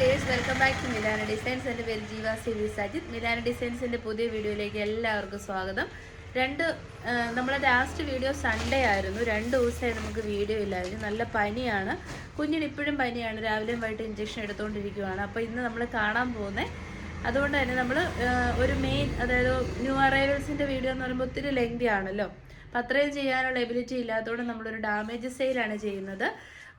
Days welcome back to Milana designs എന്റെ പേര് ജീവ സിവി സജിത് മിലാന ഡിസൈൻസിന്റെ പുതിയ വീഡിയോയിലേക്ക് എല്ലാവർക്കും സ്വാഗതം. രണ്ട് നമ്മളെ ലാസ്റ്റ് വീഡിയോ സൺഡേ ആയിരുന്നു. രണ്ട് ദിവസമായി നമുക്ക് വീഡിയോ ഇല്ലായിരുന്നു. നല്ല പനിയാണ്. കുഞ്ഞിന് ഇപ്പോഴും പനിയാണ്. രാവിലെയും വൈകിട്ട് ഇഞ്ചക്ഷൻ എടുത്തുകൊണ്ടിരിക്കുകയാണ് അപ്പോൾ ഇന്ന് നമ്മൾ കാണാൻ പോകുന്നത് അതുകൊണ്ട് തന്നെ നമ്മൾ ഒരു മെയിൻ അതായത് ന്യൂ അറൈവൽസിന്റെ വീഡിയോ എന്ന് പറയുമ്പോൾ ഒത്തിരി ലെങ്തി ആണല്ലോ. അപ്പം അത്രയും ചെയ്യാനുള്ള എബിലിറ്റി ഇല്ലാത്തതുകൊണ്ട് നമ്മളൊരു ഡാമേജ് സെയിലാണ് ചെയ്യുന്നത്.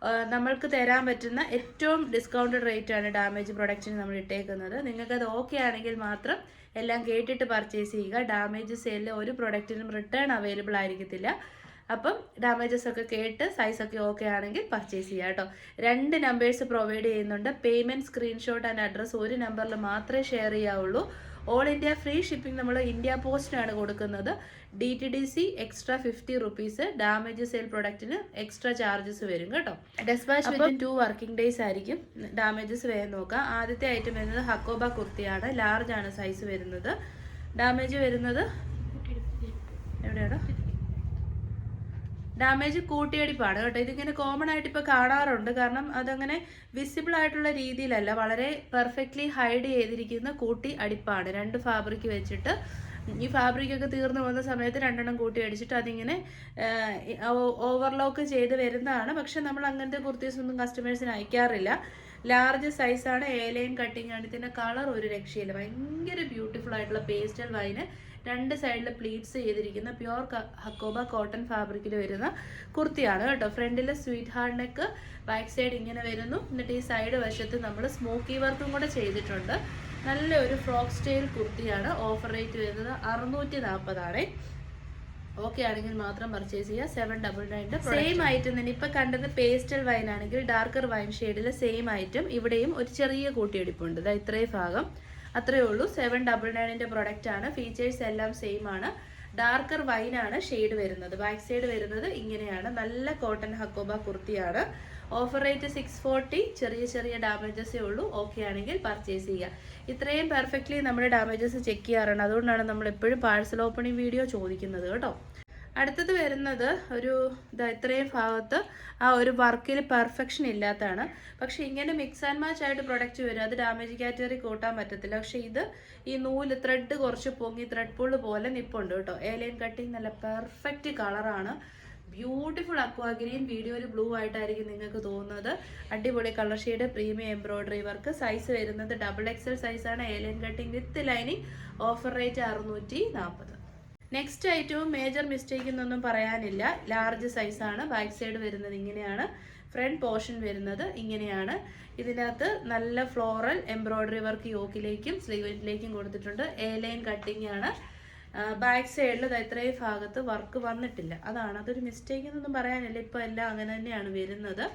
നമ്മൾക്ക് തരാൻ പറ്റുന്ന ഏറ്റവും ഡിസ്കൗണ്ടഡ് റേറ്റ് ആണ് ഡാമേജ് പ്രൊഡക്റ്റിന് നമ്മൾ ഇട്ടേക്കുന്നത്. നിങ്ങൾക്ക് അത് ഓക്കെ ആണെങ്കിൽ മാത്രം എല്ലാം കേട്ടിട്ട് പർച്ചേസ് ചെയ്യുക. ഡാമേജ് സെയിലിൽ ഒരു പ്രൊഡക്റ്റിനും റിട്ടേൺ അവൈലബിൾ ആയിരിക്കത്തില്ല. അപ്പം ഡാമേജസ് ഒക്കെ കേട്ട് സൈസ് ഒക്കെ ഓക്കെ ആണെങ്കിൽ പർച്ചേസ് ചെയ്യുക കേട്ടോ. രണ്ട് നമ്പേഴ്സ് പ്രൊവൈഡ് ചെയ്യുന്നുണ്ട്. പേയ്മെന്റ് സ്ക്രീൻഷോട്ട് ആൻഡ് അഡ്രസ്സ് ഒരു നമ്പറിൽ മാത്രമേ ഷെയർ ചെയ്യാവുള്ളൂ. ഓൾ ഇന്ത്യ ഫ്രീ ഷിപ്പിംഗ് നമ്മൾ ഇന്ത്യ പോസ്റ്റിനാണ് കൊടുക്കുന്നത്. D T D C extra fifty rupees damage sale പ്രൊഡക്റ്റിന് extra charges വരും കേട്ടോ. Despatch within two working days ആയിരിക്കും. ഡാമേജസ് വേഗം നോക്കാം ആദ്യത്തെ ഐറ്റം വരുന്നത് ഹക്കോബ കുർത്തിയാണ്. ലാർജ് ആണ് സൈസ് വരുന്നത്. ഡാമേജ് വരുന്നത് എവിടെയാണോ ഡാമേജ് കൂട്ടിയടിപ്പാണ് കേട്ടോ. ഇതിങ്ങനെ കോമൺ ആയിട്ട് ഇപ്പോൾ കാണാറുണ്ട്. കാരണം അതങ്ങനെ വിസിബിൾ ആയിട്ടുള്ള രീതിയിലല്ല വളരെ പെർഫെക്റ്റ്ലി ഹൈഡ് ചെയ്തിരിക്കുന്ന കൂട്ടി അടിപ്പാണ്. രണ്ട് ഫാബ്രിക് വെച്ചിട്ട് ഈ ഫാബ്രിക് ഒക്കെ തീർന്നു പോകുന്ന സമയത്ത് രണ്ടെണ്ണം കൂട്ടി അടിച്ചിട്ട് അതിങ്ങനെ ഓവർലോക്ക് ചെയ്ത് വരുന്നതാണ്. പക്ഷെ നമ്മൾ അങ്ങനത്തെ കുർത്തീസ് ഒന്നും കസ്റ്റമേഴ്സിന് അയക്കാറില്ല. ലാർജ് സൈസാണ് ഏലയും കട്ടിങ് ആണ്. ഇതിന്റെ കളർ ഒരു രക്ഷയില്ല. ഭയങ്കര ബ്യൂട്ടിഫുൾ ആയിട്ടുള്ള പേസ്റ്റൽ വൈന് രണ്ട് സൈഡിൽ പ്ലീറ്റ്സ് ചെയ്തിരിക്കുന്ന പ്യുവർ ഹക്കോബ കോട്ടൺ ഫാബ്രിക്കിൽ വരുന്ന കുർത്തിയാണ് കേട്ടോ. ഫ്രണ്ടിൽ സ്വീറ്റ് ഹാർഡ് ബാക്ക് സൈഡ് ഇങ്ങനെ വരുന്നു. എന്നിട്ട് ഈ സൈഡ് വശത്ത് നമ്മൾ സ്മോക്കി വർക്കും കൂടെ ചെയ്തിട്ടുണ്ട്. നല്ല ഒരു ഫ്രോക്ക് സ്റ്റൈൽ കുർത്തിയാണ്. ഓഫർ റേറ്റ് വരുന്നത് അറുന്നൂറ്റി നാൽപ്പതാണ് ഓക്കെ ആണെങ്കിൽ മാത്രം പർച്ചേസ് ചെയ്യുക. സെവൻ ഡബിൾ നയന്റെ സെയിം ഐറ്റം തന്നെ. ഇപ്പം കണ്ടത് പേസ്റ്റൽ വൈൻ ആണെങ്കിൽ ഡാർക്കർ വൈൻ ഷെയ്ഡിൽ സെയിം ഐറ്റം ഇവിടെയും ഒരു ചെറിയ കൂട്ടിയെടുപ്പുണ്ട്. ഇതാ ഇത്രയും ഭാഗം. അത്രയേ ഉള്ളൂ. സെവൻ ഡബിൾ നയനിന്റെ പ്രൊഡക്റ്റ് ആണ്. ഫീച്ചേഴ്സ് എല്ലാം സെയിം ആണ്. ഡാർക്കർ വൈൻ ആണ് ഷെയ്ഡ് വരുന്നത്. ബാക്ക് സൈഡ് വരുന്നത് ഇങ്ങനെയാണ്. നല്ല കോട്ടൺ ഹക്കോബ കുർത്തിയാണ്. ഓഫർ റേറ്റ് സിക്സ് ഫോർട്ടി ചെറിയ ചെറിയ ഡാമേജസേ ഉള്ളൂ. ഓക്കെ ആണെങ്കിൽ പർച്ചേസ് ചെയ്യുക. ഇത്രയും പെർഫെക്റ്റ്ലി നമ്മുടെ ഡാമേജസ് ചെക്ക് ചെയ്യാറുണ്ട്. അതുകൊണ്ടാണ് നമ്മൾ എപ്പോഴും പാഴ്സൽ ഓപ്പണിംഗ് വീഡിയോ ചോദിക്കുന്നത് കേട്ടോ. അടുത്തത് വരുന്നത് ഒരു ഇതാ ഇത്രയും ഭാഗത്ത് ആ ഒരു വർക്കിൽ പെർഫെക്ഷൻ ഇല്ലാത്തതാണ്. പക്ഷേ ഇങ്ങനെ മിക്സ് ആൻഡ് മാച്ച് ആയിട്ട് പ്രൊഡക്റ്റ് വരും. അത് ഡാമേജ് കാറ്റഗറി കൂട്ടാൻ പറ്റത്തില്ല. പക്ഷേ ഇത് ഈ നൂൽ ത്രെഡ് കുറച്ച് പൊങ്ങി ത്രെഡ് പുള്ള് പോലെ നിപ്പുണ്ട് കേട്ടോ. ഏലിയൻ കട്ടിങ് നല്ല പെർഫെക്റ്റ് കളറാണ് ബ്യൂട്ടിഫുൾ അക്വാഗ്രീൻ വീഡിയോയിൽ ബ്ലൂ ആയിട്ടായിരിക്കും നിങ്ങൾക്ക് തോന്നുന്നത്. അടിപൊളി colour shade premium embroidery work size വരുന്നത് ഡബിൾ എക്സൽ സൈസാണ് A line cutting with lining offer rate അറുന്നൂറ്റി നാൽപ്പത് നെക്സ്റ്റ് ഐറ്റവും മേജർ മിസ്റ്റേക്ക് എന്നൊന്നും പറയാനില്ല. ലാർജ് സൈസാണ് ബാക്ക് സൈഡ് വരുന്നത് ഇങ്ങനെയാണ്. ഫ്രണ്ട് പോർഷൻ വരുന്നത് ഇങ്ങനെയാണ്. ഇതിനകത്ത് നല്ല ഫ്ലോറൽ എംബ്രോയിഡറി വർക്ക് യോക്കിലേക്കും സ്ലീവിലേക്കും കൊടുത്തിട്ടുണ്ട്. എ ലൈൻ കട്ടിംഗ് ആണ്. ബാക്ക് സൈഡിൽ ഇത്രയും ഭാഗത്ത് വർക്ക് വന്നിട്ടില്ല. അതാണ്. അതൊരു മിസ്റ്റേക്ക് എന്നൊന്നും പറയാനില്ല. ഇപ്പോൾ എല്ലാം അങ്ങനെ തന്നെയാണ് വരുന്നത്.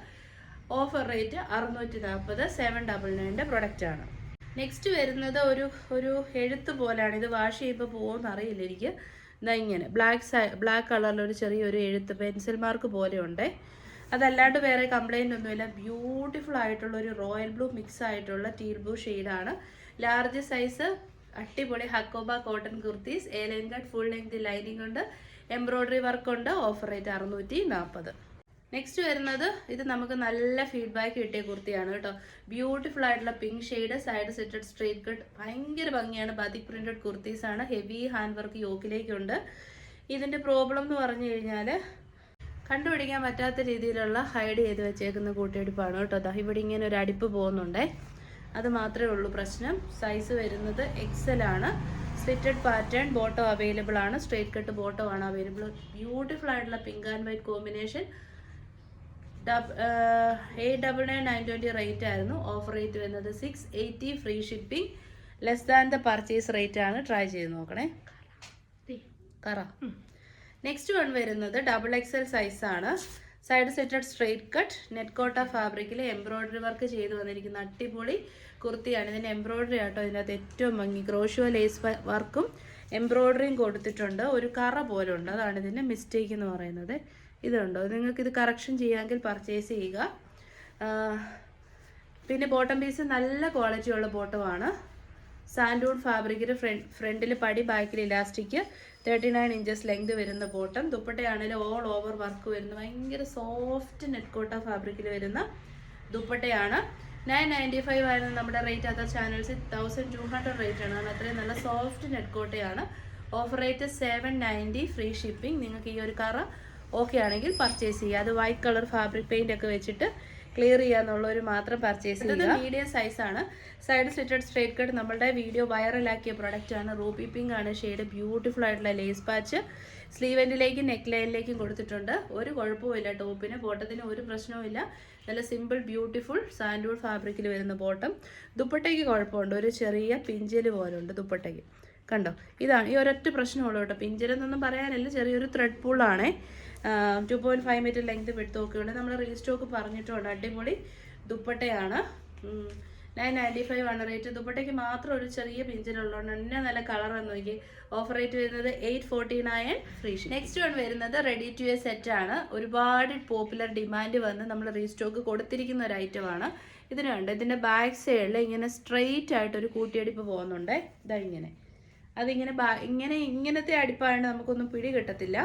ഓഫർ റേറ്റ് അറുന്നൂറ്റി നാൽപ്പത് സെവൻ ഡബിൾ നയന്റെ പ്രൊഡക്റ്റ് ആണ്. നെക്സ്റ്റ് വരുന്നത് ഒരു ഒരു എഴുത്ത് പോലാണ്. ഇത് വാഷ് ചെയ്യുമ്പോൾ പോകുമെന്ന് അറിയില്ല എനിക്ക്. ഇതാ ഇങ്ങനെ. ബ്ലാക്ക് സൈ ബ്ലാക്ക് കളറിൽ ഒരു ചെറിയൊരു എഴുത്ത് പെൻസിൽ മാർക്ക് പോലെ ഉണ്ട് അതല്ലാണ്ട് വേറെ കംപ്ലൈന്റ് ഒന്നുമില്ല. ബ്യൂട്ടിഫുൾ ആയിട്ടുള്ള ഒരു റോയൽ ബ്ലൂ മിക്സ് ആയിട്ടുള്ള ടീൽ ബ്ലൂ ഷെയ്ഡാണ് ലാർജ് സൈസ് അടിപൊളി hakoba cotton kurtis. A line cut full length lining ഉണ്ട്. എംബ്രോയ്ഡറി വർക്ക് ഉണ്ട്. ഓഫർ റേറ്റ് അറുന്നൂറ്റി നാൽപ്പത് നെക്സ്റ്റ് വരുന്നത് ഇത് നമുക്ക് നല്ല ഫീഡ്ബാക്ക് കിട്ടിയ കുർത്തിയാണ് കേട്ടോ. ബ്യൂട്ടിഫുൾ ആയിട്ടുള്ള pink shade side slitted straight cut ഭയങ്കര ഭംഗിയാണ്. ബതിക് പ്രിന്റഡ് കുർത്തീസ് ആണ്. ഹെവി ഹാൻഡ് വർക്ക് യോക്കിലേക്കുണ്ട്. ഇതിന്റെ പ്രോബ്ലം എന്ന് പറഞ്ഞു കഴിഞ്ഞാൽ കണ്ടുപിടിക്കാൻ പറ്റാത്ത രീതിയിലുള്ള ഹൈഡ് ചെയ്ത് വെച്ചേക്കുന്ന കൂട്ടിയെടുപ്പാണ് കേട്ടോ. ദാ ഇവിടെ ഇങ്ങനെ ഒരു അടിപ്പ് പോകുന്നുണ്ടേ. അത് മാത്രമേ ഉള്ളൂ പ്രശ്നം. സൈസ് വരുന്നത് എക്സൽ ആണ്. സ്ലിറ്റഡ് പാറ്റേൺ ബോട്ടോ അവൈലബിൾ ആണ്. സ്ട്രേറ്റ് കട്ട് ബോട്ടോ ആണ് അവൈലബിൾ ബ്യൂട്ടിഫുൾ ആയിട്ടുള്ള pink and white combination eight double nine nine twenty rate ആയിരുന്നു. ഓഫർ റേറ്റ് വരുന്നത് six eighty free shipping less than the purchase rate ആണ്. Try ചെയ്ത് നോക്കണേ. കറ next one വരുന്നത് ഡബിൾ എക്സ് എൽ സൈസ് ആണ്. Side slitted straight cut net kota ഫാബ്രിക്കിൽ embroidery work ചെയ്ത് വന്നിരിക്കുന്ന അട്ടിപൊളി കുർത്തിയാണ്. ഇതിന് എംബ്രോയിഡറി ആട്ടോ ഇതിനകത്ത് ഏറ്റവും ഭംഗി. ക്രോഷോ ലേസ് വർക്കും എംബ്രോയിഡറിയും കൊടുത്തിട്ടുണ്ട്. ഒരു കറ പോലെ ഉണ്ട് അതാണ് ഇതിന്റെ മിസ്റ്റേക്ക് എന്ന് പറയുന്നത്. ഇതുണ്ടോ? നിങ്ങൾക്ക് ഇത് കറക്ഷൻ ചെയ്യാമെങ്കിൽ പർച്ചേസ് ചെയ്യുക. പിന്നെ ബോട്ടം പീസ് നല്ല ക്വാളിറ്റി ഉള്ള ബോട്ടമാണ് സാൻഡൂൺ ഫാബ്രിക്കിൽ ഫ്രണ്ട് ഫ്രണ്ടിൽ പടി ബാക്കിൽ elastic thirty nine inches length വരുന്ന ബോട്ടം ദുപ്പട്ടയാണെങ്കിലും ഓൾ ഓവർ വർക്ക് വരുന്ന ഭയങ്കര സോഫ്റ്റ് നെറ്റ് കോട്ട ഫാബ്രിക്കിൽ വരുന്ന ദുപ്പട്ടയാണ്. നയൻ നയന്റി ഫൈവ് ആയിരുന്നു നമ്മുടെ rate other channels thousand two hundred rate ആണ്. കാരണം അത്രയും നല്ല സോഫ്റ്റ് നെറ്റ് കോട്ടയാണ് offer rate seven ninety free shipping നിങ്ങൾക്ക് ഈ ഒരു കറ ഓക്കെ ആണെങ്കിൽ പർച്ചേസ് ചെയ്യുക. അത് വൈറ്റ് കളർ ഫാബ്രിക് പെയിന്റ് ഒക്കെ വെച്ചിട്ട് ക്ലിയർ ചെയ്യാന്നുള്ളവർ മാത്രം പർച്ചേസ് ചെയ്യുക. മീഡിയം സൈസ് ആണ്. സൈഡ് സ്ലിറ്റഡ് സ്ട്രേറ്റ് കട്ട് നമ്മളുടെ വീഡിയോ വൈറലാക്കിയ പ്രൊഡക്റ്റ് ആണ്. റൂബി പിങ്ക് ആണ്. ഷെയ്ഡ് ബ്യൂട്ടിഫുൾ ആയിട്ടുള്ള ലേസ് പാച്ച് സ്ലീവ് എൻഡിലേക്കും നെക്ക് ലൈനിലേക്കും കൊടുത്തിട്ടുണ്ട്. ഒരു കുഴപ്പമില്ല ടോപ്പിന് ബോട്ടത്തിന് ഒരു പ്രശ്നവുമില്ല നല്ല സിമ്പിൾ ബ്യൂട്ടിഫുൾ സാൻഡൂൾ ഫാബ്രിക്കിൽ വരുന്ന ബോട്ടം ദുപ്പട്ടയ്ക്ക് കുഴപ്പമുണ്ട്. ഒരു ചെറിയ പിഞ്ചൽ പോലെ ഉണ്ട് ദുപ്പട്ടയ്ക്ക്. കണ്ടോ? ഇതാണ്. ഈ ഒരൊറ്റ പ്രശ്നമുള്ളൂ കേട്ടോ. പിഞ്ചലെന്നൊന്നും പറയാനല്ല. ചെറിയൊരു thread പൂളാണേ two point five metre length വിട്ട് നോക്കുകയുണ്ട് നമ്മൾ റീസ്റ്റോക്ക് പറഞ്ഞിട്ടുണ്ട്. അടിപൊളി ദുപ്പട്ടയാണ്. നയൻ നയന്റി ഫൈവ് ആണ് റേറ്റ് ദുപ്പട്ടയ്ക്ക് മാത്രം ഒരു ചെറിയ പിഞ്ചിലുള്ളതുകൊണ്ട് തന്നെ നല്ല കളറെന്ന് നോക്കി. ഓഫർ റേറ്റ് വരുന്നത് eight forty nine free next one വരുന്നത് റെഡി ടു എ സെറ്റ് ആണ്. ഒരുപാട് പോപ്പുലർ ഡിമാൻഡ് വന്ന് നമ്മൾ റീസ്റ്റോക്ക് കൊടുത്തിരിക്കുന്ന ഒരു ഐറ്റമാണ് ഇതിന് കണ്ട്? ഇതിന്റെ ബാക്ക് സൈഡിൽ ഇങ്ങനെ സ്ട്രെയിറ്റ് ആയിട്ട് ഒരു കൂട്ടിയടിപ്പ് പോകുന്നുണ്ട്. ഇതാ ഇങ്ങനെ. അതിങ്ങനെ ഇങ്ങനെ ഇങ്ങനത്തെ അടിപ്പാണ് നമുക്കൊന്നും പിടി കിട്ടത്തില്ല.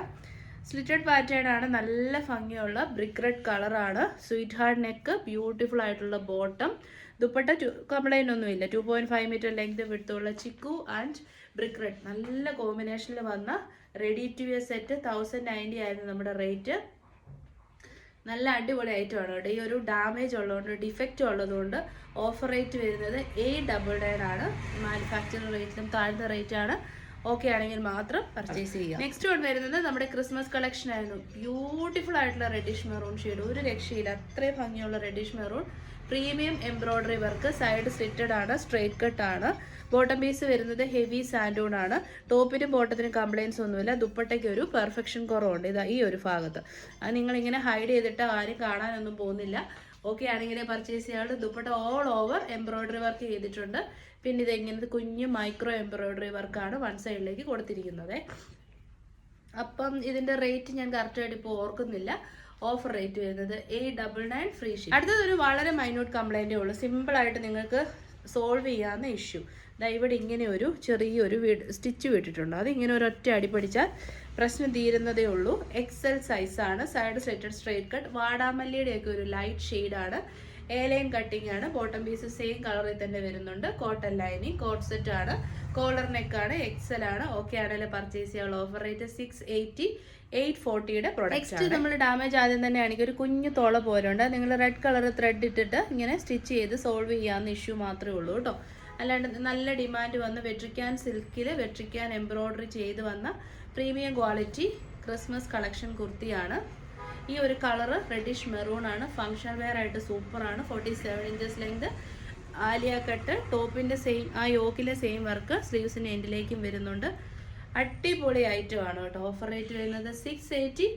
സ്ലിറ്റഡ് പാറ്റേൺ ആണ് നല്ല ഭംഗിയുള്ള ബ്രിക്ക് റെഡ് കളറാണ് സ്വീറ്റ് ഹാർട്ട് നെക്ക് ബ്യൂട്ടിഫുൾ ആയിട്ടുള്ള ബോട്ടം ദുപ്പട്ട ടു കംപ്ലൈന്റ് ഒന്നുമില്ല two point five metre length വിടുത്തുള്ള chikoo and brick red നല്ല കോമ്പിനേഷനിൽ വന്ന ready to wear set thousand ninety ആയിരുന്നു നമ്മുടെ റേറ്റ് നല്ല അടിപൊളി ഐറ്റമാണ് കേട്ടോ. ഈ ഒരു ഡാമേജ് ഉള്ളതുകൊണ്ട് ഡിഫക്റ്റ് ഉള്ളതുകൊണ്ട് ഓഫർ റേറ്റ് വരുന്നത് എയ്റ്റ് ഡബിൾ നയൻ ആണ്. മാനുഫാക്ചറിംഗ് റേറ്റിലും താഴ്ന്ന റേറ്റ് ആണ്. ഓക്കെ ആണെങ്കിൽ മാത്രം പർച്ചേസ് ചെയ്യുക നെക്സ്റ്റ് വൺ വരുന്നത് നമ്മുടെ ക്രിസ്മസ് കളക്ഷൻ ആയിരുന്നു. ബ്യൂട്ടിഫുൾ ആയിട്ടുള്ള റെഡിഷ് മെറൂൺ ഷെയ്ഡ് ഒരു രക്ഷയില്ല. അത്രയും ഭംഗിയുള്ള reddish maroon premium embroidery work side slitted ആണ്. സ്ട്രേറ്റ് കട്ട് ആണ്. ബോട്ടം പീസ് വരുന്നത് ഹെവി സാൻഡൂൺ ആണ്. ടോപ്പിനും ബോട്ടത്തിനും കംപ്ലയിൻസ് ഒന്നുമില്ല. ദുപ്പട്ടയ്ക്ക് ഒരു പെർഫെക്ഷൻ കുറവുണ്ട്. ഇതാ ഈ ഒരു ഭാഗത്ത്. അത് നിങ്ങളിങ്ങനെ ഹൈഡ് ചെയ്തിട്ട് ആരും കാണാനൊന്നും പോകുന്നില്ല. ഓക്കെ ആണെങ്കിൽ പർച്ചേസ് ചെയ്യാറുണ്ട് dupatta all over embroidery work ചെയ്തിട്ടുണ്ട്. പിന്നെ ഇത് ഇങ്ങനത്തെ കുഞ്ഞു മൈക്രോ എംബ്രോയിഡറി വർക്കാണ് വൺ സൈഡിലേക്ക് കൊടുത്തിരിക്കുന്നത്. അപ്പം ഇതിന്റെ റേറ്റ് ഞാൻ കറക്റ്റായിട്ട് ഇപ്പോൾ ഓർക്കുന്നില്ല. ഓഫർ റേറ്റ് വരുന്നത് eight double nine free ship അടുത്തത് ഒരു വളരെ മൈന്യൂട്ട് കംപ്ലൈന്റേ ഉള്ളൂ. സിമ്പിളായിട്ട് നിങ്ങൾക്ക് സോൾവ് ചെയ്യാവുന്ന ഇഷ്യൂ ദാ ഇവിടെ ഇങ്ങനെ ഒരു ചെറിയൊരു സ്റ്റിച്ച് വിട്ടിട്ടുണ്ട്. അത് ഇങ്ങനെ ഒരു ഒറ്റ അടി പഠിച്ചാൽ പ്രശ്നം തീരുന്നതേ ഉള്ളൂ. എക്സൽ സൈസാണ് സൈഡ് സെറ്റഡ് സ്ട്രേറ്റ് കട്ട് വാടാമല്ലിയുടെയൊക്കെ ഒരു ലൈറ്റ് ഷെയ്ഡാണ് എ ലൈൻ കട്ടിംഗ് ആണ് ബോട്ടം പീസ് സെയിം കളറിൽ തന്നെ വരുന്നുണ്ട്. കോട്ടൺ ലൈനിങ് കോട്ട് സെറ്റ് ആണ്. കോളർ നെക്ക് ആണ്. എക്സൽ ആണ്. ഓക്കെ ആണെങ്കിൽ പർച്ചേസ് ചെയ്യാനുള്ള offer rate six eighty eight ഫോർട്ടിയുടെ product next നമ്മൾ ഡാമേജ് ആദ്യം തന്നെ ആണെങ്കിൽ ഒരു കുഞ്ഞു തോള പോലുണ്ട് നിങ്ങൾ റെഡ് കളർ ത്രെഡ് ഇട്ടിട്ട് ഇങ്ങനെ സ്റ്റിച്ച് ചെയ്ത് സോൾവ് ചെയ്യാവുന്ന ഇഷ്യൂ മാത്രമേ ഉള്ളൂ കേട്ടോ. അല്ലാണ്ട് നല്ല ഡിമാൻഡ് വന്ന് വെട്രിക്കാൻ സിൽക്കിൽ വെട്രിക്കാൻ എംബ്രോയ്ഡറി ചെയ്ത് വന്ന പ്രീമിയം ക്വാളിറ്റി ക്രിസ്മസ് കളക്ഷൻ കുർത്തിയാണ്. ഈ ഒരു കളർ റെഡിഷ് മെറൂൺ ആണ്. ഫങ്ഷൻ വെയർ ആയിട്ട് സൂപ്പർ ആണ്. Forty seven inches length Alia cut. ടോപ്പിന്റെ സെയിം ആ യോക്കിലെ സെയിം വർക്ക് സ്ലീവ്സിന്റെ എൻഡിലേക്കും വരുന്നുണ്ട്. അടിപൊളി ഐറ്റം ആണ് കേട്ടോ. ഓഫർ റേറ്റ് വരുന്നത് സിക്സ് എയ്റ്റി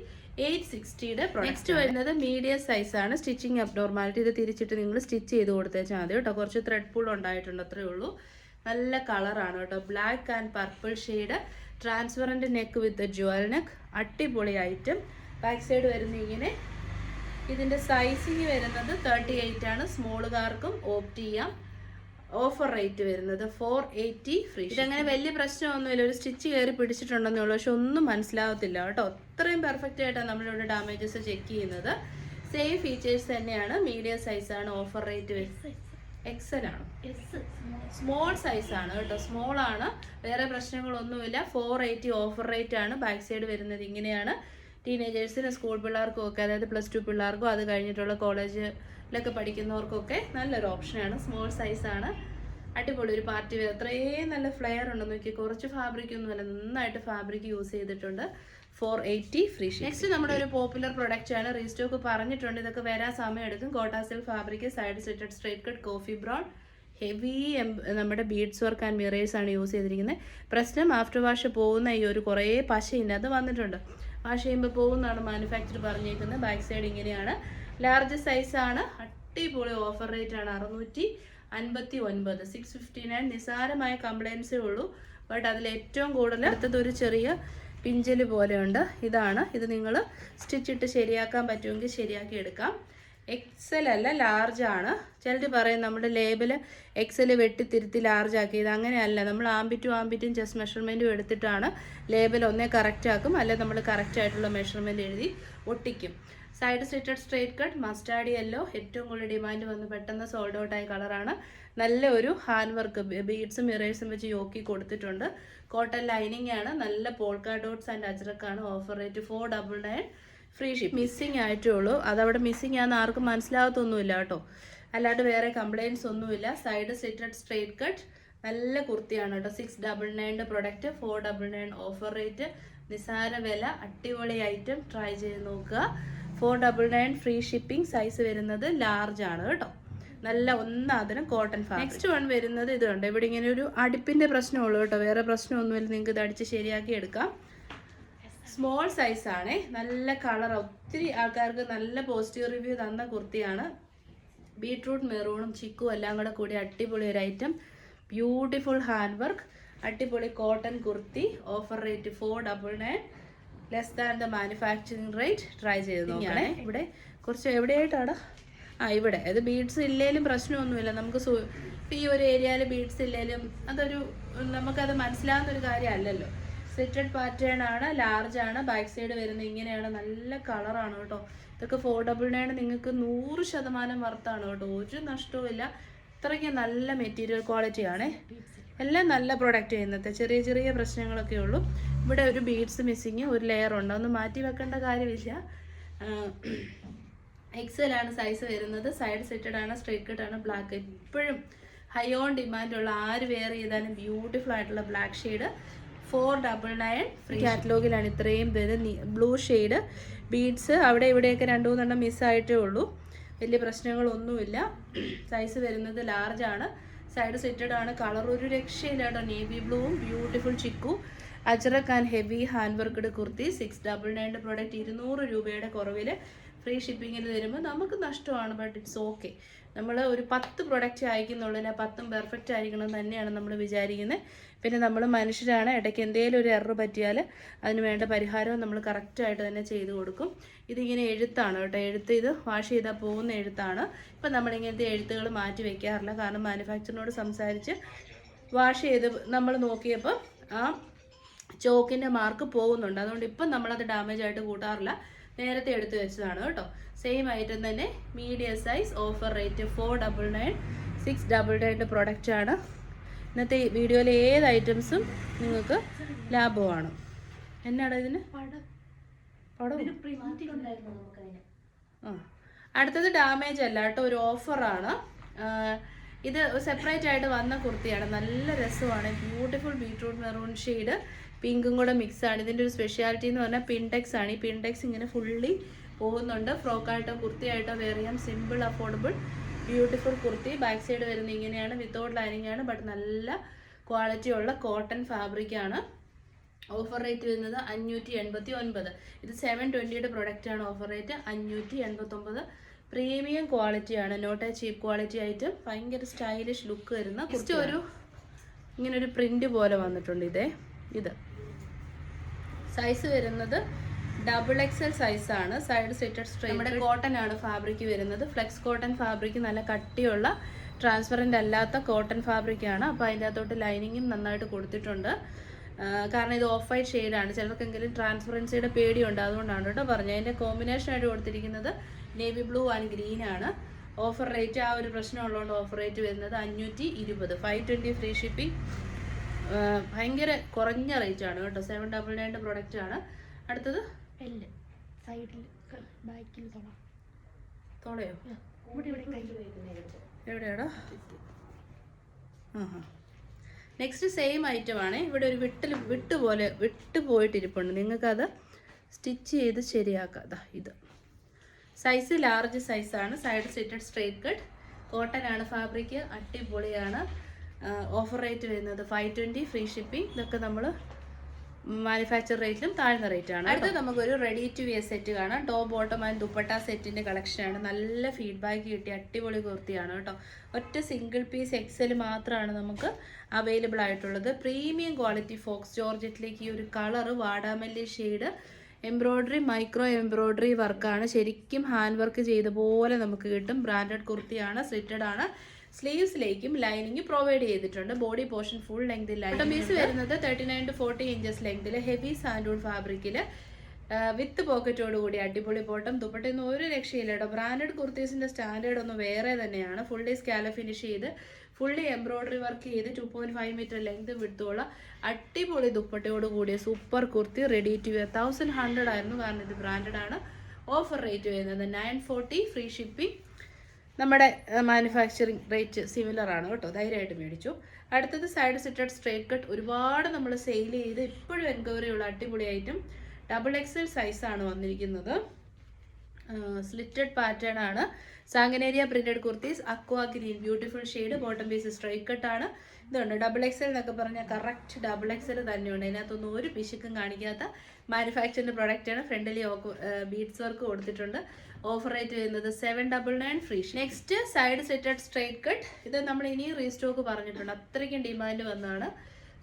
എയ്റ്റ് സിക്സ്റ്റിയുടെ നെക്സ്റ്റ് വരുന്നത് മീഡിയം സൈസ് ആണ്. സ്റ്റിച്ചിങ് അബ്നോർമാലിറ്റി ഇത് തിരിച്ചിട്ട് നിങ്ങൾ സ്റ്റിച്ച് ചെയ്ത് കൊടുത്തേച്ചാൽ മതി കേട്ടോ. കുറച്ച് ത്രെഡ് പൂൾ ഉണ്ടായിട്ടുണ്ട് അത്രേ ഉള്ളൂ. നല്ല കളറാണ് കേട്ടോ. Black and purple shade transparent neck with jewel neck അടിപൊളി ഐറ്റം ബാക്ക് സൈഡ് വരുന്ന ഇങ്ങനെ. ഇതിന്റെ സൈസിങ് വരുന്നത് തേർട്ടി എയ്റ്റ് ആണ് സ്മോളുകാർക്കും ഓപ്റ്റ് ചെയ്യാം. ഓഫർ റേറ്റ് വരുന്നത് ഫോർ എയ്റ്റി ഫ്രീ ഇതങ്ങനെ വലിയ പ്രശ്നമൊന്നുമില്ല. ഒരു സ്റ്റിച്ച് കയറി പിടിച്ചിട്ടുണ്ടെന്നേ ഉള്ളൂ. പക്ഷെ ഒന്നും മനസ്സിലാവത്തില്ല കേട്ടോ. അത്രയും പെർഫെക്റ്റ് ആയിട്ടാണ് നമ്മളിവിടെ ഡാമേജസ് ചെക്ക് ചെയ്യുന്നത്. സെയിം ഫീച്ചേഴ്സ് തന്നെയാണ്. മീഡിയം സൈസാണ് ഓഫർ റേറ്റ് വരുന്നത് എക്സൽ ആണ്. സ്മോൾ സൈസ് ആണ് കേട്ടോ. സ്മോൾ ആണ്. വേറെ പ്രശ്നങ്ങളൊന്നുമില്ല. ഫോർ എയ്റ്റി ഓഫർ റേറ്റ് ആണ്. ബാക്ക് സൈഡ് വരുന്നത് ഇങ്ങനെയാണ്. ടീനേജേഴ്സിന് സ്കൂൾ പിള്ളേർക്കും ഒക്കെ അതായത് പ്ലസ് ടു പിള്ളേർക്കും അത് കഴിഞ്ഞിട്ടുള്ള കോളേജിലൊക്കെ പഠിക്കുന്നവർക്കൊക്കെ നല്ലൊരു ഓപ്ഷനാണ്. സ്മോൾ സൈസാണ് അടിപൊളി ഒരു പാർട്ടി വെയർ. അത്രയും നല്ല ഫ്ലെയർ ഉണ്ടെന്ന് നോക്കി കുറച്ച് ഫാബ്രിക് ഒന്നും അല്ല നന്നായിട്ട് ഫാബ്രിക് യൂസ് ചെയ്തിട്ടുണ്ട്. ഫോർ എയ്റ്റി ഫ്രീ നെക്സ്റ്റ് നമ്മുടെ ഒരു പോപ്പുലർ പ്രൊഡക്റ്റ് ആണ്. റീസ്റ്റോക്ക് പറഞ്ഞിട്ടുണ്ട്. ഇതൊക്കെ വരാൻ സമയം എടുക്കും. Kota കോട്ടാസിൽ fabric side slitted straight cut coffee brown heavy നമ്മുടെ ബീഡ്സ് വർക്ക് ആൻഡ് മിറേഴ്സ് ആണ് യൂസ് ചെയ്തിരിക്കുന്നത്. പ്രശ്നം ആഫ്റ്റർ വാഷ് പോകുന്ന ഈ ഒരു കുറേ പശ അത് വന്നിട്ടുണ്ട്. വാഷ് ചെയ്യുമ്പോൾ പോകുന്നതാണ് മാനുഫാക്ചർ പറഞ്ഞേക്കുന്നത്. ബാക്ക് സൈഡ് ഇങ്ങനെയാണ്. ലാർജ് സൈസ് സൈസാണ് അടിപൊളി ഓഫർ റേറ്റ് ആണ്. അറുന്നൂറ്റി അൻപത്തി ഒൻപത് സിക്സ് ഫിഫ്റ്റി നയൻ നിസാരമായ കംപ്ലൈൻസേ ഉള്ളൂ. ബട്ട് അതിൽ ഏറ്റവും കൂടുതൽ അടുത്തത് ഒരു ചെറിയ പിഞ്ചൽ പോലെയുണ്ട്. ഇതാണ്. ഇത് നിങ്ങൾ സ്റ്റിച്ചിട്ട് ശരിയാക്കാൻ പറ്റുമെങ്കിൽ ശരിയാക്കി എടുക്കാം. എക്സൽ അല്ല ലാർജ് ആണ്. ചിലർ പറയും നമ്മുടെ ലേബൽ എക്സൽ വെട്ടിത്തിരുത്തി ലാർജ് ആക്കിയത്. അങ്ങനെയല്ല. നമ്മൾ ആമ്പിറ്റും ആമ്പിറ്റും ജസ്റ്റ് മെഷർമെന്റും എടുത്തിട്ടാണ് ലേബൽ ഒന്നേ കറക്റ്റ് ആക്കും. അല്ലെ നമ്മൾ കറക്റ്റ് ആയിട്ടുള്ള മെഷർമെന്റ് എഴുതി ഒട്ടിക്കും. Side slitted straight cut mustard yellow ഏറ്റവും കൂടുതൽ ഡിമാൻഡ് വന്ന് പെട്ടെന്ന് സോൾഡ് ഔട്ട് ആയ കളറാണ് നല്ല ഒരു ഹാൻഡ് വർക്ക് ബീഡ്സും മിറേഴ്സും വെച്ച് യോക്കി കൊടുത്തിട്ടുണ്ട്. കോട്ടൺ ലൈനിങ് ആണ്. നല്ല polka dots and അജ്രക്കാണ് offer rate four double nine free ship missing ആയിട്ടേ ഉള്ളൂ അതവിടെ മിസ്സിങ് ആണെന്ന് ആർക്കും മനസ്സിലാകത്തൊന്നുമില്ല കേട്ടോ. അല്ലാണ്ട് വേറെ കംപ്ലയിൻസ് ഒന്നുമില്ല. സൈഡ് സ്ലിറ്റഡ് സ്ട്രേറ്റ് കട്ട് നല്ല കുർത്തിയാണ് കേട്ടോ. Six double നയന്റെ product four double nine offer rate നിസാര വില അടിപൊളി ഐറ്റം ട്രൈ ചെയ്ത് നോക്കുക. Four double nine free shipping size വരുന്നത് ലാർജ് ആണ് കേട്ടോ. നല്ല ഒന്നാതിനും കോട്ടൺ ഫാബ്രിക് നെക്സ്റ്റ് വൺ വരുന്നത് ഇത് കണ്ടോ? ഇവിടെ ഇങ്ങനെ ഒരു അടുപ്പിന്റെ പ്രശ്നമുള്ളൂ കേട്ടോ. വേറെ പ്രശ്നമൊന്നുമില്ല. നിങ്ങൾക്ക് ഇത് അടിച്ച് ശരിയാക്കി എടുക്കാം. സ്മോൾ സൈസ് ആണ്. നല്ല കളർ ഒത്തിരി ആൾക്കാർക്ക് നല്ല പോസിറ്റീവ് റിവ്യൂ തന്ന കുർത്തിയാണ്. ബീട്രൂട്ട് മെറൂണും ചിക്കും എല്ലാം കൂടെ കൂടി അടിപൊളി ഒരു ഐറ്റം ബ്യൂട്ടിഫുൾ ഹാൻഡ് വർക്ക് അടിപൊളി cotton kurti. Offer rate four double nine less than the manufacturing rate try ചെയ്ത് നോക്കണേ. ഇവിടെ കുറച്ച് എവിടെയായിട്ടാണ്? ആ ഇവിടെ. അത് ബീഡ്സ് ഇല്ലേലും പ്രശ്നമൊന്നുമില്ല. നമുക്ക് ഈ ഒരു ഏരിയയിൽ ബീഡ്സ് ഇല്ലേലും അതൊരു നമുക്കത് മനസ്സിലാകുന്ന ഒരു കാര്യമല്ലല്ലോ. സെറ്റഡ് പാറ്റേൺ ആണ് ലാർജ് ആണ് ബാക്ക് സൈഡ് വരുന്നത് ഇങ്ങനെയാണ് നല്ല കളറാണ് കേട്ടോ. ഇതൊക്കെ ഫോർ ഡബിൾ നയൻ നിങ്ങൾക്ക് നൂറ് ശതമാനം വർത്താണ് കേട്ടോ. ഒരു നഷ്ടവും ഇല്ല. ഇത്രയ്ക്ക് നല്ല മെറ്റീരിയൽ ക്വാളിറ്റി ആണേ. എല്ലാം നല്ല പ്രൊഡക്റ്റ് ഇന്നത്തെ ചെറിയ ചെറിയ പ്രശ്നങ്ങളൊക്കെ ഉള്ളൂ. ഇവിടെ ഒരു ബീഡ്സ് മിസ്സിങ് ഒരു ലെയർ ഉണ്ട്. ഒന്ന് മാറ്റി വെക്കേണ്ട കാര്യമില്ല. എക്സൽ ആണ് സൈസ് വരുന്നത്. സൈഡ് സെറ്റഡ് ആണ് സ്ട്രേറ്റ് കട്ട് ആണ് ബ്ലാക്ക് എപ്പോഴും ഹൈ ഓൺ ഡിമാൻഡ് ഉള്ള ആര് വെയർ ചെയ്താലും ബ്യൂട്ടിഫുൾ ആയിട്ടുള്ള black shade four double nine free കാറ്റലോഗിലാണ് ഇത്രയും പേര് ബ്ലൂ ഷെയ്ഡ് ബീഡ്സ് അവിടെ ഇവിടെയൊക്കെ രണ്ടു മൂന്നെണ്ണം മിസ്സായിട്ടേ ഉള്ളൂ. വലിയ പ്രശ്നങ്ങളൊന്നുമില്ല. സൈസ് വരുന്നത് ലാർജ് ആണ്. സൈഡ് സെറ്റഡ് ആണ്. കളർ ഒരു രക്ഷയില്ല കേട്ടോ നേവി ബ്ലൂവും beautiful chikoo ajrak and heavy hand worked kurti six double നയന്റെ product ഇരുന്നൂറ് രൂപയുടെ കുറവിൽ ഫ്രീ ഷിപ്പിങ്ങിൽ തരുമ്പോൾ നമുക്ക് നഷ്ടമാണ് ബട്ട് ഇറ്റ്സ് ഓക്കെ നമ്മൾ ഒരു പത്ത് പ്രൊഡക്റ്റ് അയക്കുന്നുള്ളതിന് പത്തും പെർഫെക്റ്റ് ആയിരിക്കണം തന്നെയാണ് നമ്മൾ വിചാരിക്കുന്നത് പിന്നെ നമ്മൾ മനുഷ്യരാണ് ഇടയ്ക്ക് എന്തെങ്കിലും ഒരു എറർ പറ്റിയാൽ അതിന് വേണ്ട പരിഹാരവും നമ്മൾ കറക്റ്റായിട്ട് തന്നെ ചെയ്ത് കൊടുക്കും. ഇതിങ്ങനെ എഴുത്താണ് കേട്ടോ. എഴുത്ത് ഇത് വാഷ് ചെയ്താൽ പോകുന്ന എഴുത്താണ്. ഇപ്പം നമ്മളിങ്ങനത്തെ എഴുത്തുകൾ മാറ്റി വയ്ക്കാറില്ല കാരണം മാനുഫാക്ചറിനോട് സംസാരിച്ച് വാഷ് ചെയ്ത് നമ്മൾ നോക്കിയപ്പോൾ ആ ചോക്കിന്റെ മാർക്ക് പോകുന്നുണ്ട്. അതുകൊണ്ട് ഇപ്പം നമ്മളത് ഡാമേജ് ആയിട്ട് കൂട്ടാറില്ല. നേരത്തെ എടുത്തു വെച്ചതാണ് കേട്ടോ. സെയിം ഐറ്റം തന്നെ medium size offer rate four double nine six double നയന്റെ പ്രൊഡക്റ്റാണ് ആണ്. ഇന്നത്തെ വീഡിയോയിലെ ഏത് ഐറ്റംസും നിങ്ങൾക്ക് ലാഭമാണ്. എന്നാണ് ഇതിന്? ആ. അടുത്തത് ഡാമേജ് അല്ല കേട്ടോ ഒരു ഓഫറാണ് ഇത് സെപ്പറേറ്റ് ആയിട്ട് വന്ന കുർത്തിയാണ്. നല്ല രസമാണ്. ബ്യൂട്ടിഫുൾ ബീട്രൂട്ട് മെറൂൺ ഷെയ്ഡ് പിങ്കും കൂടെ മിക്സ് ആണ് ഇതിന്റെ ഒരു സ്പെഷ്യാലിറ്റി എന്ന് പറഞ്ഞാൽ പിൻടെക്സ് ആണ്. ഈ പിൻടെക്സ് ഇങ്ങനെ ഫുള്ളി പോകുന്നുണ്ട്. ഫ്രോക്കായിട്ടോ കുർത്തിയായിട്ടോ വെയർ ചെയ്യാം. Simple affordable beautiful kurti. Back side വരുന്നത് ഇങ്ങനെയാണ്. വിത്തൗട്ട് ലൈനിങ് ആണ്. ബട്ട് നല്ല ക്വാളിറ്റി ഉള്ള കോട്ടൺ ഫാബ്രിക് ആണ്. ഓഫർ റേറ്റ് വരുന്നത് അഞ്ഞൂറ്റി എൺപത്തി ഒൻപത് ഇത് സെവൻ ട്വന്റിയുടെ പ്രൊഡക്റ്റ് ആണ്. ഓഫർ റേറ്റ് അഞ്ഞൂറ്റി എൺപത്തൊമ്പത് പ്രീമിയം ക്വാളിറ്റി ആണ്. നോട്ട് എ ചീപ്പ് ക്വാളിറ്റി ആയിട്ട്. ഭയങ്കര സ്റ്റൈലിഷ് ലുക്ക് വരുന്ന കുറച്ച് ഒരു ഇങ്ങനൊരു പ്രിന്റ് പോലെ വന്നിട്ടുണ്ട് ഇതേ. ഇത്. സൈസ് വരുന്നത് ഡബിൾ എക്സൽ സൈസ് ആണ്. സൈഡ് സെറ്റഡ് സ്ട്രൈറ്റ് നമ്മുടെ കോട്ടൺ ആണ് ഫാബ്രിക് വരുന്നത്. ഫ്ലെക്സ് കോട്ടൺ ഫാബ്രിക് നല്ല കട്ടിയുള്ള ട്രാൻസ്പെറന്റ് അല്ലാത്ത കോട്ടൺ ഫാബ്രിക് ആണ്. അപ്പോൾ അതിന്റെ അകത്തോട്ട് ലൈനിങ്ങും നന്നായിട്ട് കൊടുത്തിട്ടുണ്ട്. കാരണം ഇത് ഓഫ് വൈറ്റ് ഷെയ്ഡാണ് ചിലർക്കെങ്കിലും ട്രാൻസ്പെറൻസിയുടെ പേടിയുണ്ട്. അതുകൊണ്ടാണ് കേട്ടോ പറഞ്ഞത്. അതിന്റെ കോമ്പിനേഷൻ ആയിട്ട് കൊടുത്തിരിക്കുന്നത് നേവി ബ്ലൂ ആൻഡ് ഗ്രീൻ ആണ്. ഓഫർ റേറ്റ് ആ ഒരു പ്രശ്നമുള്ളതുകൊണ്ട് ഓഫർ റേറ്റ് വരുന്നത് അഞ്ഞൂറ്റി ഇരുപത്. ഫൈവ് ട്വന്റി ഫ്രീ ഷിപ്പിംഗ് ഭയങ്കര കുറഞ്ഞ റേറ്റ് ആണ് കേട്ടോ. സെവൻ ഡബിൾ നയന്റെ പ്രൊഡക്റ്റ് ആണ്. അടുത്തത്? എല്ല്. സൈഡിൽ ബാക്കിൽ തോളയോ എവിടെയാടാ? നെക്സ്റ്റ് സെയിം ഐറ്റം ആണ്. ഇവിടെ ഒരു വിട്ടിൽ വിട്ട് പോലെ വിട്ട് പോയിട്ടിരിപ്പുണ്ട്. നിങ്ങൾക്കത് സ്റ്റിച്ച് ചെയ്ത് ശരിയാക്കാം. ഇത്. സൈസ് ലാർജ് സൈസാണ് side slitted straight cut cotton ആണ് ഫാബ്രിക് അടിപൊളിയാണ്. ഓഫർ റേറ്റ് വരുന്നത് ഫൈവ് ട്വന്റി ഫ്രീ ഷിപ്പിംഗ് ഇതൊക്കെ നമ്മൾ മാനുഫാക്ചർ റേറ്റിലും താഴ്ന്ന റേറ്റ് ആണ് അടുത്ത നമുക്കൊരു റെഡി ടു വിയർ സെറ്റ് കാണാം. ടോപ്പ് ബോട്ടം ആൻഡ് ദുപ്പട്ട സെറ്റിന്റെ ആണ്. നല്ല ഫീഡ്ബാക്ക് കിട്ടി അടിപൊളി കുർത്തിയാണ് കേട്ടോ. ഒറ്റ സിംഗിൾ പീസ് എക്സൽ മാത്രമാണ് നമുക്ക് അവൈലബിൾ ആയിട്ടുള്ളത്. പ്രീമിയം ക്വാളിറ്റി ഫോക്സ് ജോർജറ്റിലേക്ക് ഈ ഒരു കളറ് വാടാമല്ലി ഷെയ്ഡ് എംബ്രോയ്ഡറി മൈക്രോ എംബ്രോയ്ഡറി വർക്കാണ് ശരിക്കും ഹാൻഡ് വർക്ക് ചെയ്ത പോലെ നമുക്ക് കിട്ടും. ബ്രാൻഡഡ് കുർത്തിയാണ് സ്ലിറ്റഡ് ആണ്. സ്ലീവ്സിലേക്കും ലൈനിങ് പ്രൊവൈഡ് ചെയ്തിട്ടുണ്ട്. Body portion full length line piece വരുന്നത് thirty nine to forty inches ലെങ്തിൽ heavy സാൻഡൂൺ ഫാബ്രിക്കിൽ വിത്ത് പോക്കറ്റോട് കൂടി അടിപൊളി ബോട്ടം. ദുപ്പട്ടയൊന്നും ഒരു രക്ഷയില്ല കേട്ടോ. ബ്രാൻഡഡ് കുർത്തീസിന്റെ സ്റ്റാൻഡേർഡ് ഒന്ന് വേറെ തന്നെയാണ്. ഫുൾ ഫുള്ളി സ്കാല ഫിനിഷ് ചെയ്ത് ഫുള്ളി എംബ്രോയിഡറി വർക്ക് ചെയ്ത് two point five metre length വിടുത്തോള അടിപൊളി ദുപ്പട്ടയോട് കൂടിയ super kurti ready to wear thousand hundred ആയിരുന്നു. കാരണം ഇത് ബ്രാൻഡഡ് ആണ്. ഓഫർ റേറ്റ് വരുന്നത് നയൻ ഫോർട്ടി ഫ്രീ ഷിപ്പിംഗ് നമ്മുടെ മാനുഫാക്ചറിങ് റേറ്റ് സിമിലർ ആണ് കേട്ടോ. ധൈര്യമായിട്ട് മേടിച്ചു. അടുത്തത് സൈഡ് സിറ്റഡ് സ്ട്രേറ്റ് കട്ട് ഒരുപാട് നമ്മൾ സെയിൽ ചെയ്ത് ഇപ്പോഴും എൻക്വയറി ഉള്ള അടിപൊളി ഐറ്റം ഡബിൾ എക്സൽ സൈസാണ് വന്നിരിക്കുന്നത്. സ്ലിറ്റഡ് പാറ്റേൺ ആണ്. Sanganeria printed kurtis aqua green beautiful shade bottom piece straight cut ആണ്. ഇതുണ്ട് ഡബിൾ എക്സൽ എന്നൊക്കെ പറഞ്ഞാൽ കറക്റ്റ് ഡബിൾ എക്സൽ തന്നെയുണ്ട് അതിനകത്തൊന്നും ഒരു പിശുക്കും കാണിക്കാത്ത മാനുഫാക്ചറിന്റെ പ്രൊഡക്റ്റാണ് ഫ്രണ്ടിലി ബീഡ്സ് വർക്ക് കൊടുത്തിട്ടുണ്ട്. ഓഫർ റേറ്റ് വരുന്നത് seven double nine free next side സെറ്റഡ് straight cut ഇത് നമ്മൾ ഇനി റീസ്റ്റോക്ക് പറഞ്ഞിട്ടുണ്ട്. അത്രയ്ക്കും ഡിമാൻഡ് വന്നതാണ്.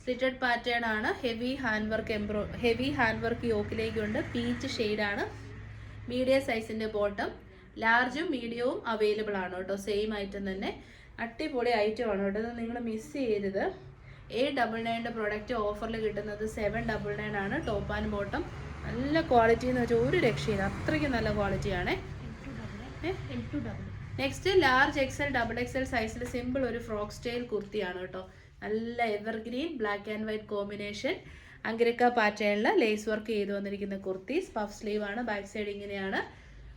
സ്ലിറ്റഡ് പാറ്റേൺ ആണ്. Heavy hand work embro heavy hand work യോക്കിലേക്കുണ്ട് peach ഷെയ്ഡാണ് മീഡിയം സൈസിന്റെ ബോട്ടം ലാർജും മീഡിയവും അവൈലബിൾ ആണ് കേട്ടോ. സെയിം ഐറ്റം തന്നെ. അടിപൊളി ഐറ്റം ആണ് കേട്ടോ. ഇത് നിങ്ങൾ മിസ് ചെയ്തത് എ ഡബിൾ നയന്റെ പ്രോഡക്റ്റ് ഓഫറിൽ കിട്ടുന്നത് സെവൻ ഡബിൾ നയൻ ആണ്. ടോപ്പ് ആൻഡ് ബോട്ടം നല്ല ക്വാളിറ്റി എന്ന് വെച്ചാൽ ഒരു രക്ഷയില്ല. അത്രയ്ക്ക് നല്ല ക്വാളിറ്റി ആണ്. Next large XL double XL സൈസിൽ സിമ്പിൾ ഒരു ഫ്രോക്ക് സ്റ്റൈൽ കുർത്തിയാണ് കേട്ടോ. നല്ല evergreen black and white combination angrakha പാറ്റേണിൽ ലേസ് വർക്ക് ചെയ്തു വന്നിരിക്കുന്ന കുർത്തീസ് പഫ് സ്ലീവ് ആണ് ബാക്ക് സൈഡ് ഇങ്ങനെയാണ്.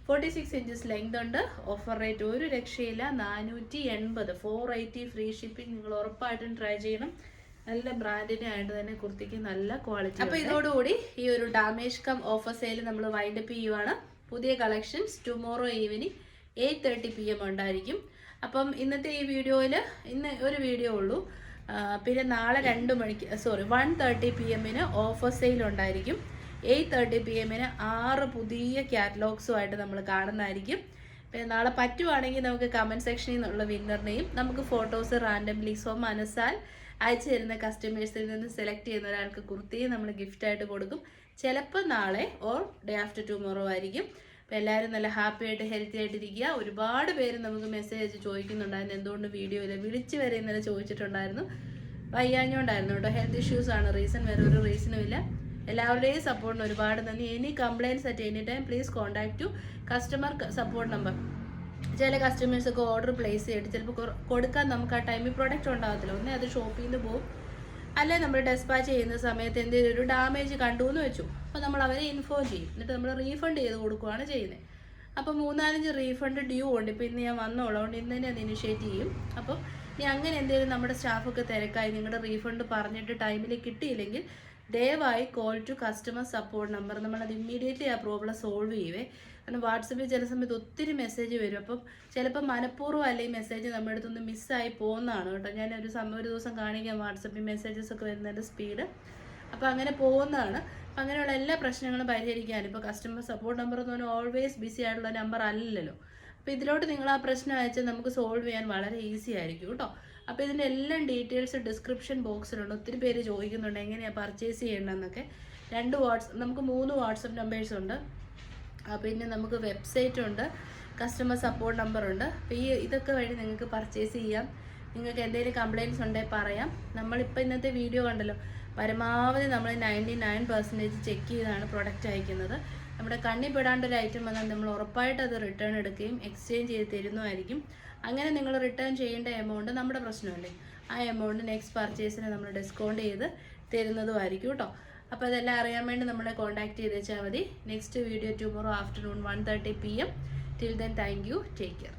ഫോർട്ടി സിക്സ് ഇഞ്ചസ് ലെങ്ത് ഉണ്ട്. ഓഫർ റേറ്റ് ഒരു രക്ഷയില്ല. നാനൂറ്റി എൺപത്. ഫോർ എയ്റ്റി ഫ്രീ ഷിപ്പിംഗ് നിങ്ങൾ ഉറപ്പായിട്ടും ട്രൈ ചെയ്യണം. നല്ല ബ്രാൻഡിനെ ആയിട്ട് തന്നെ കുർത്തിക്ക് നല്ല ക്വാളിറ്റി അപ്പൊ ഇതോടുകൂടി ഈ ഒരു ഡാമേജ് കം ഓഫർ സെയിൽ നമ്മൾ വൈൻഡപ്പ് ചെയ്യുവാണ്. പുതിയ collections tomorrow evening eight thirty P M ഉണ്ടായിരിക്കും. അപ്പം ഇന്നത്തെ ഈ വീഡിയോയിൽ ഇന്ന് ഒരു വീഡിയോ ഉള്ളൂ. പിന്നെ നാളെ രണ്ട് മണിക്ക് സോറി വൺ തേർട്ടി പി എമ്മിന് ഓഫർ സെയിൽ ഉണ്ടായിരിക്കും. എയ്റ്റ് തേർട്ടി പി എമ്മിന് ആറ് പുതിയ കാറ്റലോഗ്സുമായിട്ട് നമ്മൾ കാണുന്നതായിരിക്കും. പിന്നെ നാളെ പറ്റുവാണെങ്കിൽ നമുക്ക് കമന്റ് സെക്ഷനിൽ നിന്നുള്ള വിന്നറിനെയും നമുക്ക് ഫോട്ടോസ് റാൻഡംലി സോ മനസ്സാൽ അയച്ചു തരുന്ന കസ്റ്റമേഴ്സിൽ നിന്ന് സെലക്ട് ചെയ്യുന്ന ഒരാൾക്ക് കുർത്തിയും നമ്മൾ ഗിഫ്റ്റ് ആയിട്ട് കൊടുക്കും. ചിലപ്പോൾ നാളെ ഓർ ഡേ ആഫ്റ്റർ ടുമോറോ ആയിരിക്കും. അപ്പോൾ എല്ലാവരും നല്ല ഹാപ്പി ആയിട്ട് ഹെൽത്തി ആയിട്ടിരിക്കുക ഒരുപാട് പേര് നമുക്ക് മെസ്സേജ് ചോദിക്കുന്നുണ്ടായിരുന്നു എന്തുകൊണ്ട് വീഡിയോ ഇല്ല? വിളിച്ച് വരെ ഇന്നലെ ചോദിച്ചിട്ടുണ്ടായിരുന്നു. വയ്യാഞ്ഞോണ്ടായിരുന്നു കേട്ടോ. ഹെൽത്ത് ഇഷ്യൂസ് ആണ്. റീസൺ വേറെ ഒരു റീസണും ഇല്ല. എല്ലാവരുടെയും സപ്പോർട്ടിന് ഒരുപാട് നന്ദി. Any complaints at any time please contact to customer support number ചില കസ്റ്റമേഴ്സ് ഒക്കെ ഓർഡർ പ്ലേസ് ചെയ്തിട്ട് ചിലപ്പോൾ കൊടുക്കാൻ നമുക്ക് ആ ടൈമിൽ പ്രൊഡക്റ്റ് ഉണ്ടാകത്തില്ല ഒന്നേ അത് ഷോപ്പിൽ നിന്ന് പോകും അല്ലെ നമ്മൾ ഡെസ്പാച്ച് ചെയ്യുന്ന സമയത്ത് എന്തെങ്കിലും ഒരു ഡാമേജ് കണ്ടു എന്ന് വെച്ചു. അപ്പോൾ നമ്മൾ അവരെ ഇൻഫോം ചെയ്യും. എന്നിട്ട് നമ്മൾ റീഫണ്ട് ചെയ്ത് കൊടുക്കുകയാണ് ചെയ്യുന്നത് അപ്പോൾ മൂന്നാലഞ്ച് റീഫണ്ട് ഡ്യൂ ഉണ്ട്. ഇപ്പോൾ ഇന്ന് ഞാൻ വന്നോളാം. അതുകൊണ്ട് ഇന്ന് തന്നെ അത് ഇനിഷ്യേറ്റ് ചെയ്യും. അപ്പോൾ ഇനി അങ്ങനെ എന്തെങ്കിലും നമ്മുടെ സ്റ്റാഫൊക്കെ തിരക്കായി നിങ്ങളുടെ റീഫണ്ട് പറഞ്ഞിട്ട് ടൈമിൽ കിട്ടിയില്ലെങ്കിൽ ദയവായി call to customer support number നമ്മളത് ഇമ്മീഡിയറ്റ്ലി ആ പ്രോബ്ലം സോൾവ് ചെയ്യുവേ. കാരണം വാട്സപ്പിൽ ചില സമയത്ത് ഒത്തിരി മെസ്സേജ് വരും. അപ്പം ചിലപ്പോൾ മനഃപൂർവം അല്ല ഈ മെസ്സേജ് നമ്മുടെ അടുത്തുനിന്ന് മിസ്സായി പോകുന്നതാണ് കേട്ടോ. ഞാൻ ഒരു സമയം ഒരു ദിവസം കാണിക്കാം വാട്സപ്പിൽ മെസ്സേജസ് ഒക്കെ വരുന്നതിന്റെ സ്പീഡ് അപ്പോൾ അങ്ങനെ പോകുന്നതാണ്. അപ്പം അങ്ങനെയുള്ള എല്ലാ പ്രശ്നങ്ങളും പരിഹരിക്കാൻ ഇപ്പോൾ കസ്റ്റമർ സപ്പോർട്ട് നമ്പർ എന്ന് പറഞ്ഞാൽ ഓൾവേസ് ബിസി ആയിട്ടുള്ള നമ്പർ അല്ലല്ലോ. അപ്പോൾ ഇതിലോട്ട് നിങ്ങൾ ആ പ്രശ്നം അയച്ചാൽ നമുക്ക് സോൾവ് ചെയ്യാൻ വളരെ ഈസി ആയിരിക്കും കേട്ടോ. അപ്പോൾ ഇതിന്റെ എല്ലാം ഡീറ്റെയിൽസ് ഡിസ്ക്രിപ്ഷൻ ബോക്സിലുണ്ട് ഒത്തിരി പേര് ചോദിക്കുന്നുണ്ട് എങ്ങനെയാണ് പർച്ചേസ് ചെയ്യേണ്ടതെന്നൊക്കെ. രണ്ട് വാട്സ് നമുക്ക് മൂന്ന് വാട്സപ്പ് നമ്പേഴ്സ് ഉണ്ട്. പിന്നെ നമുക്ക് വെബ്സൈറ്റ് ഉണ്ട്. കസ്റ്റമർ സപ്പോർട്ട് നമ്പർ ഉണ്ട്. അപ്പോൾ ഈ ഇതൊക്കെ വഴി നിങ്ങൾക്ക് പർച്ചേസ് ചെയ്യാം. നിങ്ങൾക്ക് എന്തെങ്കിലും കംപ്ലയിൻസ് ഉണ്ടെങ്കിൽ പറയാം. നമ്മളിപ്പോൾ ഇന്നത്തെ വീഡിയോ കണ്ടല്ലോ. പരമാവധി നമ്മൾ നയന്റി നയൻ പെർസെന്റേജ് ചെക്ക് ചെയ്താണ് പ്രൊഡക്റ്റ് അയക്കുന്നത്. നമ്മുടെ കണ്ണി പെടാണ്ട് ഒരു ഐറ്റം വന്നാൽ നമ്മൾ ഉറപ്പായിട്ട് അത് റിട്ടേൺ എടുക്കുകയും എക്സ്ചേഞ്ച് ചെയ്ത് തരുന്നതായിരിക്കും. അങ്ങനെ നിങ്ങൾ റിട്ടേൺ ചെയ്യേണ്ട എമൗണ്ട് നമ്മുടെ പ്രശ്നമല്ലേ? ആ എമൗണ്ട് നെക്സ്റ്റ് പർച്ചേസിന് നമ്മൾ ഡിസ്കൗണ്ട് ചെയ്ത് തരുന്നതുമായിരിക്കും കേട്ടോ. അപ്പോൾ അതെല്ലാം അറിയാൻ വേണ്ടി നമ്മളെ കോൺടാക്ട് ചെയ്ത് വെച്ചാൽ മതി. Next video tomorrow afternoon one thirty P M till then thank you take care